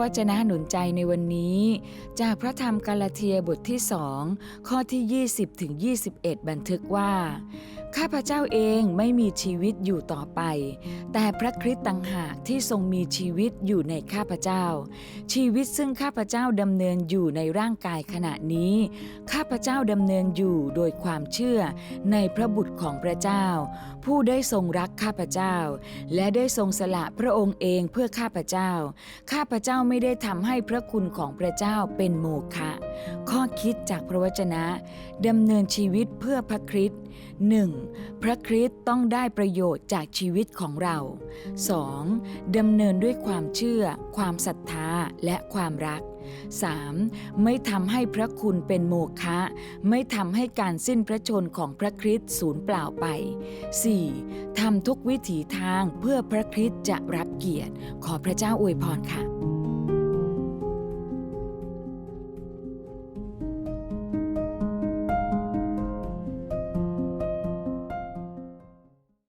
วจนะหนุนใจในวันนี้ จากพระธรรมกาลาเทียบทที่สองข้อที่ 20ถึง21 บันทึกว่า ข้าพเจ้าเองไม่มีชีวิตอยู่ต่อไป แต่พระคริสต์ต่างหากที่ทรงมีชีวิตอยู่ในข้าพเจ้า ชีวิตซึ่งข้าพเจ้าดำเนินอยู่ในร่างกายขณะนี้ ข้าพเจ้าดำเนินอยู่โดยความเชื่อในพระบุตรของพระเจ้า ผู้ได้ทรงรักข้าพเจ้า และได้ทรงสละพระองค์เองเพื่อข้าพเจ้า ข้าพเจ้าไม่ได้ทำให้พระคุณของพระเจ้าเป็นโมฆะ ข้อคิดจากพระวจนะดำเนินชีวิตเพื่อพระคริสต์ 1. พระคริสต์ต้องได้ประโยชน์จากชีวิตของเรา 2. ดำเนินด้วยความเชื่อ ความศรัทธาและความรัก 3. ไม่ทำให้พระคุณเป็นโมฆะไม่ทำให้การสิ้นพระชนของพระคริสต์สูญเปล่าไป 4. ทำทุกวิถีทางเพื่อพระคริสต์จะรับเกียรติ ขอพระเจ้าอวยพรค่ะ